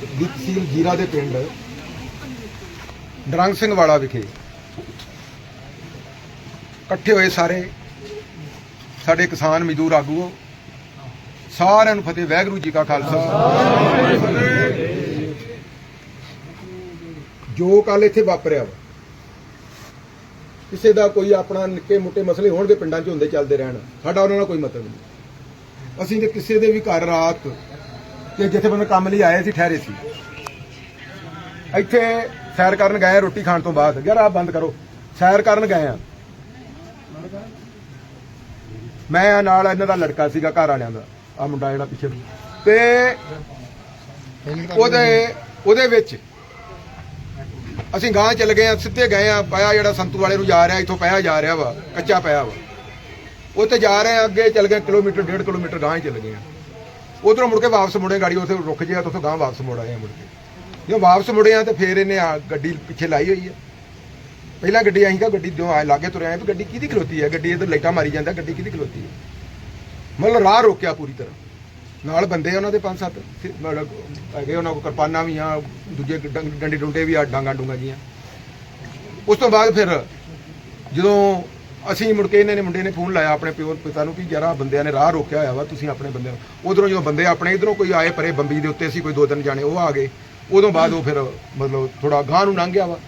ਤਹਿਸੀਲ ਜੀਰਾ ਦੇ ਪਿੰਡ ਨਰੰਗ ਸਿੰਘ ਵਾਲਾ ਵਿਖੇ ਇਕੱਠੇ ਹੋਏ ਸਾਰੇ, ਸਾਡੇ ਕਿਸਾਨ ਮਜ਼ਦੂਰ ਆਗੂ ਸਾਰਿਆਂ ਨੂੰ ਫਤਿਹ, ਵਾਹਿਗੁਰੂ ਜੀ ਕਾ ਖਾਲਸਾ। ਜੋ ਕੱਲ ਇੱਥੇ ਵਾਪਰਿਆ ਵਾ, ਕਿਸੇ ਦਾ ਕੋਈ ਆਪਣਾ ਨਿੱਕੇ ਮੋਟੇ ਮਸਲੇ ਹੋਣਗੇ ਪਿੰਡਾਂ 'ਚ ਹੁੰਦੇ ਚੱਲਦੇ ਰਹਿਣ, ਸਾਡਾ ਉਹਨਾਂ ਨਾਲ ਕੋਈ ਮਤਲਬ ਨਹੀਂ। ਅਸੀਂ ਤੇ ਕਿਸੇ ਦੇ ਵੀ ਘਰ ਰਾਤ ਤੇ ਜਿੱਥੇ ਬੰਦੇ ਕੰਮ ਲਈ ਆਏ ਸੀ, ਠਹਿਰੇ ਸੀ। ਇੱਥੇ ਸੈਰ ਕਰਨ ਗਏ ਰੋਟੀ ਖਾਣ ਤੋਂ ਬਾਅਦ। ਯਾਰ, ਆਹ ਬੰਦ ਕਰੋ। ਸੈਰ ਕਰਨ ਗਏ ਆ। ਮੈਂ ਨਾਲ ਇਹਨਾਂ ਦਾ ਲੜਕਾ ਸੀਗਾ, ਘਰ ਵਾਲਿਆਂ ਦਾ। ਆ ਮੁੰਡਾ ਜਿਹੜਾ ਪਿੱਛੇ ਤੇ ਉਹਦੇ ਉਹਦੇ ਵਿੱਚ ਅਸੀਂ ਗਾਂ ਚੱਲ ਗਏ ਆ, ਸਿੱਧੇ ਗਏ ਆ, ਪਿਆ ਜਿਹੜਾ ਸੰਤੂ ਵਾਲੇ ਨੂੰ ਜਾ ਰਿਹਾ, ਇੱਥੋਂ ਪਿਆ ਜਾ ਰਿਹਾ ਵਾ, ਕੱਚਾ ਪਿਆ ਵਾ। ਉੱਥੇ ਜਾ ਰਹੇ ਆ, ਅੱਗੇ ਚੱਲ ਗਏ, ਕਿਲੋਮੀਟਰ, ਡੇਢ ਕਿਲੋਮੀਟਰ ਗਾਂ ਹੀ ਚੱਲ ਗਏ ਆ। ਉਧਰੋਂ ਮੁੜ ਕੇ ਵਾਪਸ ਮੁੜੇ, ਗਾੜੀ ਉੱਥੇ ਰੁਕ ਜਿਆ ਤਾਂ ਉੱਥੋਂ ਗਾਂ ਵਾਪਸ ਮੁੜ ਆਏ ਆ ਮੁੜ ਕੇ। ਜਦੋਂ ਵਾਪਸ ਮੁੜੇ ਆ ਤੇ ਫੇਰ ਇਹਨੇ ਆ ਗੱਡੀ ਪਿੱਛੇ ਲਾਈ ਹੋਈ ਹੈ ਪਹਿਲਾਂ ਗੱਡੀ ਆਈ ਤਾਂ ਗੱਡੀ ਜੋ ਆਏ, ਲਾਗੇ ਤੁਰੇ ਤੁਰਿਆ ਵੀ ਗੱਡੀ ਕਿਹਦੀ ਖਲੋਤੀ ਹੈ ਗੱਡੀ ਇਹ ਲਾਈਟਾਂ ਮਾਰੀ ਜਾਂਦਾ, ਗੱਡੀ ਕਿਹਦੀ ਖਲੋਤੀ ਹੈ ਮਤਲਬ ਰਾਹ ਰੋਕਿਆ ਪੂਰੀ ਤਰ੍ਹਾਂ। ਨਾਲ ਬੰਦੇ ਆ ਉਹਨਾਂ ਦੇ ਪੰਜ ਸੱਤ ਮਤਲਬ ਹੈਗੇ ਉਹਨਾਂ ਕੋਲ ਕਿਰਪਾਨਾਂ ਵੀ ਆ, ਦੂਜੇ ਡੰਡੇ ਡੁੰਡੇ ਵੀ ਆ ਡਾਂਗਾ ਡੂੰਗਾ ਜੀਆਂ। ਉਸ ਤੋਂ ਬਾਅਦ ਫਿਰ ਜਦੋਂ ਅਸੀਂ ਮੁੜ ਕੇ ਇਹਨਾਂ ਨੇ ਮੁੰਡੇ ਨੇ ਫੋਨ ਲਾਇਆ ਆਪਣੇ ਪਿਓ ਪਿਤਾ ਨੂੰ ਕਿ ਜਰਾ ਬੰਦਿਆਂ ਨੇ ਰਾਹ ਰੋਕਿਆ ਹੋਇਆ ਵਾ, ਤੁਸੀਂ ਆਪਣੇ ਬੰਦਿਆਂ ਨੂੰ। ਉਧਰੋਂ ਜੋ ਬੰਦੇ ਆਪਣੇ ਇਧਰੋਂ ਕੋਈ ਆਏ ਪਰੇ ਬੰਬੀ ਦੇ ਉੱਤੇ, ਅਸੀਂ ਕੋਈ ਦੋ ਤਿੰਨ ਜਾਣੇ ਉਹ ਆ ਗਏ। ਉਦੋਂ ਬਾਅਦ ਉਹ ਫਿਰ ਮਤਲਬ ਥੋੜਾ ਗਾਂ ਨੂੰ ਲੰਘ ਗਿਆ ਵਾ।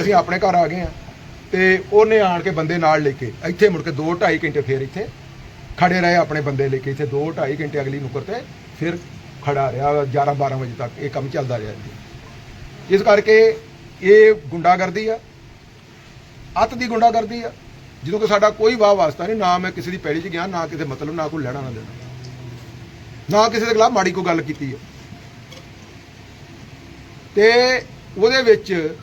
ਅਸੀਂ ਆਪਣੇ ਘਰ ਆ ਗਏ ਆ ਤੇ ਉਹਨੇ ਆਣ ਕੇ ਬੰਦੇ ਨਾਲ ਲੈ ਕੇ ਇੱਥੇ ਮੁੜ ਕੇ 2 2.5 ਘੰਟੇ ਫੇਰ ਇੱਥੇ ਖੜੇ ਰਹੇ ਆਪਣੇ ਬੰਦੇ ਲੈ ਕੇ। ਇੱਥੇ 2 2.5 ਘੰਟੇ ਅਗਲੀ ਨੁਕਰ ਤੇ ਫਿਰ ਖੜਾ ਰਿਹਾ 11 12 ਵਜੇ ਤੱਕ ਇਹ ਕੰਮ ਚੱਲਦਾ ਰਿਹਾ ਇਸ ਕਰਕੇ ਇਹ ਗੁੰਡਾਗਰਦੀ ਆ। ਅੱਤ ਦੀ ਗੁੰਡਾਗਰਦੀ ਆ। ਜਦੋਂ ਕਿ ਸਾਡਾ ਕੋਈ ਵਾਹ ਵਾਸਤਾ ਨਹੀਂ, ਨਾ ਮੈਂ ਕਿਸੇ ਦੀ ਪੈੜੀ 'ਚ ਗਿਆ, ਨਾ ਕਿਸੇ ਮਤਲਬ, ਨਾ ਕੋਈ ਲੈਣਾ ਨਾ ਦੇਣਾ। ਨਾ ਕਿਸੇ ਦੇ ਖਿਲਾਫ ਮਾੜੀ ਕੋਈ ਗੱਲ ਕੀਤੀ ਹੈ ਤੇ ਉਹਦੇ ਵਿੱਚ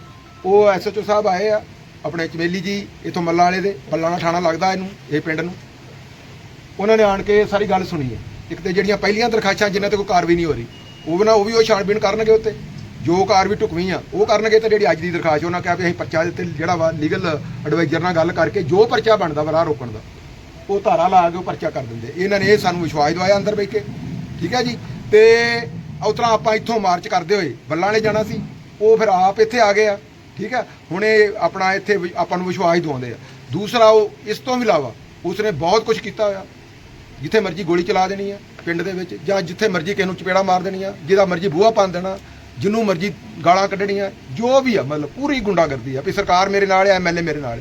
ਉਹ ਐਸਐਚਓ ਸਾਹਿਬ ਆਏ ਆ, ਆਪਣੇ ਚਮੇਲੀ ਜੀ, ਇਥੋਂ ਮੱਲਾ ਵਾਲੇ ਦੇ ਬੱਲਾਣਾ ਥਾਣਾ ਲੱਗਦਾ ਇਹਨੂੰ, ਇਹ ਪਿੰਡ ਨੂੰ। ਉਹਨਾਂ ਨੇ ਆਣ ਕੇ ਸਾਰੀ ਗੱਲ ਸੁਣੀ ਹੈ ਇੱਕ ਤੇ ਜਿਹੜੀਆਂ ਪਹਿਲੀਆਂ ਦਰਖਾਸਤਾਂ ਜਿਨ੍ਹਾਂ ਤੇ ਕੋਈ ਕਾਰਵਾਈ ਨਹੀਂ ਹੋ ਰਹੀ, ਉਹ ਨਾ, ਉਹ ਵੀ ਉਹ ਛਾਣਬੀਣ ਕਰਨਗੇ ਉੱਤੇ। ਜੋ ਕਾਰ ਵੀ ਢੁਕਵੀਂ ਆ, ਉਹ ਕਰਨਗੇ ਤੇ ਜਿਹੜੀ ਅੱਜ ਦੀ ਦਰਖਾਸਤ ਉਹਨਾਂ ਕਿਹਾ ਵੀ ਅਸੀਂ ਪਰਚਾ ਦਿੱਤੇ, ਜਿਹੜਾ ਵਾ ਲੀਗਲ ਐਡਵਾਈਜ਼ਰ ਨਾਲ ਗੱਲ ਕਰਕੇ ਜੋ ਪਰਚਾ ਬਣਦਾ ਵਾ ਰਾਹ ਰੋਕਣ ਦਾ, ਉਹ ਧਾਰਾ ਲਾ ਕੇ ਉਹ ਪਰਚਾ ਕਰ ਦਿੰਦੇ। ਇਹਨਾਂ ਨੇ ਇਹ ਸਾਨੂੰ ਵਿਸ਼ਵਾਸ ਦਵਾਇਆ ਅੰਦਰ ਬੈ ਕੇ ਠੀਕ ਹੈ ਜੀ? ਤੇ ਉਤਰਾ ਆਪਾਂ ਇੱਥੋਂ ਮਾਰਚ ਕਰਦੇ ਹੋਏ ਬੱਲਾਂ ਵਾਲੇ ਜਾਣਾ ਸੀ, ਉਹ ਫਿਰ ਆਪ ਇੱਥੇ ਆ ਗਏ ਆ। ਠੀਕ ਹੈ? ਹੁਣ ਇਹ ਆਪਣਾ ਇੱਥੇ ਆਪਾਂ ਨੂੰ ਵਿਸ਼ਵਾਸ ਦਵਾਉਂਦੇ ਆ। ਦੂਸਰਾ ਉਹ ਇਸ ਤੋਂ ਵੀ ਇਲਾਵਾ ਉਸਨੇ ਬਹੁਤ ਕੁਝ ਕੀਤਾ ਹੋਇਆ। ਜਿੱਥੇ ਮਰਜ਼ੀ ਗੋਲੀ ਚਲਾ ਦੇਣੀ ਆ ਪਿੰਡ ਦੇ ਵਿੱਚ, ਜਾਂ ਜਿੱਥੇ ਮਰਜ਼ੀ ਕਿਸੇ ਨੂੰ ਚਪੇੜਾ ਮਾਰ ਦੇਣੀ ਆ, ਜਿਹਦਾ ਮਰਜ਼ੀ ਬੂਹਾ ਪੰਨ ਦੇਣਾ ਜਿਹਨੂੰ ਮਰਜ਼ੀ ਗਾਲਾਂ ਕੱਢਣੀਆਂ, ਜੋ ਵੀ ਆ, ਮਤਲਬ ਪੂਰੀ ਗੁੰਡਾਗਰਦੀ ਆ ਵੀ ਸਰਕਾਰ ਮੇਰੇ ਨਾਲ ਆ ਐਮਐਲਏ ਮੇਰੇ ਨਾਲ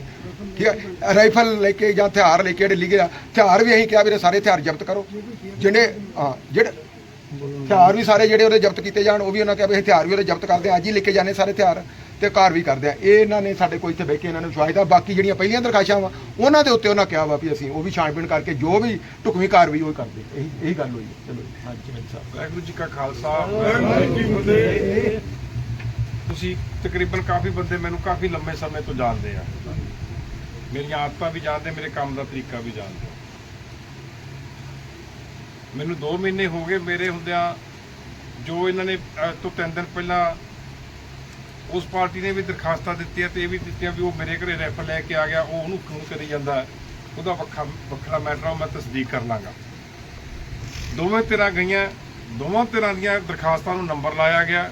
ਠੀਕ ਹੈ ਰਾਈਫਲ ਲੈ ਕੇ ਜਾਂ ਹਥਿਆਰ ਲੈ ਕੇ ਜਿਹੜੇ ਲਿਖੇ ਆ, ਹਥਿਆਰ ਵੀ ਅਸੀਂ ਕਿਹਾ ਵੀ ਇਹ ਸਾਰੇ ਹਥਿਆਰ ਜ਼ਬਤ ਕਰੋ। ਜਿਹੜੇ ਹਾਂ, ਜਿਹੜੇ ਹਥਿਆਰ ਵੀ ਸਾਰੇ ਜਿਹੜੇ ਉਹਦੇ ਜ਼ਬਤ ਕੀਤੇ ਜਾਣ, ਉਹ ਵੀ ਉਹਨਾਂ ਕਿਹਾ ਵੀ ਹਥਿਆਰ ਵੀ ਉਹਦੇ ਜ਼ਬਤ ਕਰਦੇ ਆ, ਅੱਜ ਹੀ ਲੈ ਕੇ ਜਾਣੇ ਸਾਰੇ ਹਥਿਆਰ। ਤੇ ਕਾਰ ਵੀ ਕਰਦੇ ਆ। ਇਹ ਇਹਨਾਂ ਨੇ ਸਾਡੇ ਕੋਲ ਇੱਥੇ ਬਹਿ ਕੇ ਇਹਨਾਂ ਨੂੰ ਵਿਸ਼ਵਾਸ ਦਾ ਬਾਕੀ ਜਿਹੜੀਆਂ ਪਹਿਲੀਆਂ ਦਰਖਾਸ਼ਾਂ ਵਾ, ਉਹਨਾਂ ਦੇ ਉੱਤੇ ਉਹਨਾਂ ਕਿਹਾ ਵਾ ਵੀ ਅਸੀਂ ਉਹ ਵੀ ਛਾਣਬੀਣ ਕਰਕੇ ਜੋ ਵੀ ਢੁਕਵੀਂ ਕਾਰਵਾਈ ਉਹ ਕਰਦੇ। ਇਹੀ ਇਹੀ ਗੱਲ ਹੋਈ ਹੈ। ਚਲੋ ਹਾਂਜੀ ਜੀ ਸਾਹਿਬ। ਵਾਹਿਗੁਰੂ ਜੀ ਕਾ ਖਾਲਸਾ, ਵਾਹਿਗੁਰੂ ਜੀ ਕੀ ਫਤਿਹ। ਤੁਸੀਂ ਤਕਰੀਬਨ ਕਾਫੀ ਬੰਦੇ ਮੈਨੂੰ ਕਾਫੀ ਲੰਮੇ ਸਮੇਂ ਤੋਂ ਜਾਣਦੇ ਆ। ਮੇਰੀਆਂ ਆਦਤਾਂ ਵੀ ਜਾਣਦੇ, ਮੇਰੇ ਕੰਮ ਦਾ ਤਰੀਕਾ ਵੀ ਜਾਣਦੇ ਮੈਨੂੰ 2 ਮਹੀਨੇ ਹੋ ਗਏ ਮੇਰੇ ਹੁੰਦਿਆਂ ਜੋ ਇਹਨਾਂ ਨੇ ਅੱਜ ਤੋਂ 3 ਦਿਨ ਪਹਿਲਾਂ ਉਸ ਪਾਰਟੀ ਨੇ ਵੀ ਦਰਖਾਸਤਾਂ ਦਿੱਤੀਆਂ ਤੇ ਇਹ ਵੀ ਦਿੱਤੀਆਂ ਵੀ ਉਹ ਮੇਰੇ ਘਰੇ ਰੈਫਰ ਲੈ ਕੇ ਆ ਗਿਆ, ਉਹ ਉਹਨੂੰ ਫੋਨ ਕਰੀ ਜਾਂਦਾ ਉਹਦਾ ਵੱਖਰਾ ਵੱਖਰਾ ਮੈਟਰ ਉਹ ਮੈਂ ਤਸਦੀਕ ਕਰ ਲਾਂਗਾ। ਦੋਵੇਂ ਧਿਰਾਂ ਗਈਆਂ, ਦੋਵਾਂ ਧਿਰਾਂ ਦੀਆਂ ਦਰਖਾਸਤਾਂ ਨੂੰ ਨੰਬਰ ਲਾਇਆ ਗਿਆ।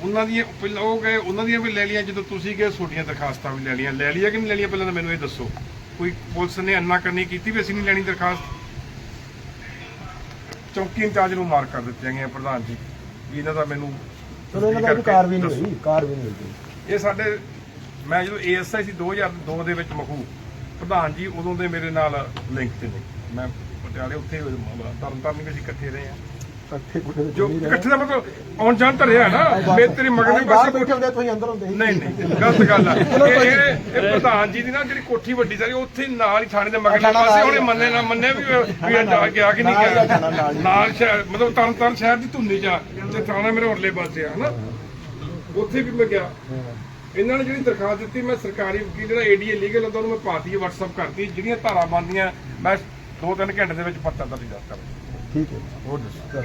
ਉਹਨਾਂ ਦੀਆਂ, ਪਹਿਲਾਂ ਉਹ ਗਏ, ਉਹਨਾਂ ਦੀਆਂ ਵੀ ਲੈ ਲਈਆਂ, ਜਦੋਂ ਤੁਸੀਂ ਗਏ, ਤੁਹਾਡੀਆਂ ਦਰਖਾਸਤਾਂ ਵੀ ਲੈ ਲਈਆਂ। ਲੈ ਲਈਆਂ ਕਿ ਨਹੀਂ ਲੈ ਲਈਆਂ ਪਹਿਲਾਂ ਤਾਂ ਮੈਨੂੰ ਇਹ ਦੱਸੋ। ਕੋਈ ਪੁਲਿਸ ਨੇ ਅੰਨਾ ਕਰਨੀ ਕੀਤੀ ਵੀ ਅਸੀਂ ਨਹੀਂ ਲੈਣੀ ਦਰਖਾਸਤ? ਚੌਕੀ ਇੰਚਾਰਜ ਨੂੰ ਮਾਰ ਕਰ ਦਿੱਤੀਆਂ ਗਈਆਂ ਪ੍ਰਧਾਨ ਜੀ, ਵੀ ਇਹਨਾਂ ਦਾ ਮੈਨੂੰ ਚਲੋ ਇਹਨਾਂ ਦਾ ਨਹੀਂ ਨਹੀਂ ਹੋਈ। ਇਹ ਸਾਡੇ ਮੈਂ ਜਦੋਂ ਏਐਸਆਈ ਸੀ 2002 ਦੇ ਵਿੱਚ ਮਖੂ ਪ੍ਰਧਾਨ ਜੀ ਉਦੋਂ ਦੇ ਮੇਰੇ ਨਾਲ ਲਿੰਕ ਤੇ ਨੇ। ਮੈਂ ਪਟਿਆਲੇ ਉੱਥੇ ਤਰਨ ਤਾਰਨ ਵੀ ਅਸੀਂ ਇਕੱਠੇ ਰਹੇ ਆ ਇਕੱਠੇ ਗੁੱਡੇ ਜੋ ਇਕੱਠੇ ਦਾ ਮਤਲਬ ਆਉਣ ਜਾਣ ਤਾਂ ਰਿਹਾ ਨਾ ਮੈਂ ਤੇਰੇ ਮਗਰ ਬਾਹਰ ਪਾਸੇ ਬੈਠੇ ਹੁੰਦੇ ਤੁਸੀਂ ਅੰਦਰ ਹੁੰਦੇ ਸੀ ਨਹੀਂ ਨਹੀਂ ਗਲਤ ਗੱਲ ਆ। ਇਹ ਇਹ- ਇਹ ਪ੍ਰਧਾਨ ਜੀ ਦੀ ਨਾ ਜਿਹੜੀ ਕੋਠੀ ਵੱਡੀ ਸਾਰੀ ਉੱਥੇ ਨਾਲ ਹੀ ਥਾਣੇ ਦੇ ਮਗਰਲੇ ਪਾਸੇ ਉਹਨੇ। ਮੰਨੇ ਨਾ ਮੰਨੇ ਵੀ ਵੀ ਇਹ ਜਾ ਗਿਆ ਕਿ ਨਹੀਂ ਗਿਆ। ਨਾਲ ਸ਼ਹਿਰ ਮਤਲਬ ਤਰਨ ਤਾਰਨ ਸ਼ਹਿਰ ਦੀ ਧੁੰਨੀ ਚ ਆ, ਤੇ ਥਾਣਾ ਮੇਰੇ ਉਰਲੇ ਪਾਸੇ ਆ ਹਨਾ? ਉੱਥੇ ਵੀ ਮੈਂ ਗਿਆ। ਇਹਨਾਂ ਨੇ ਜਿਹੜੀ ਦਰਖਾਸਤ ਦਿੱਤੀ ਮੈਂ ਸਰਕਾਰੀ ਵਕੀਲ ਜਿਹੜਾ ਏਡੀਏ ਲੀਗਲ ਹੁੰਦਾ ਉਹਨੂੰ ਮੈਂ ਪਾਤੀ WhatsApp ਕਰਤੀ। ਜਿਹੜੀਆਂ ਧਾਰਾ ਬੰਦੀਆਂ ਮੈਂ 2-3 ਘੰਟੇ ਦੇ ਵਿੱਚ ਪੱਤਰ ਦਰਜ ਕਰ ਠੀਕ ਹੈ। ਹੋਰ ਦੱਸੋ।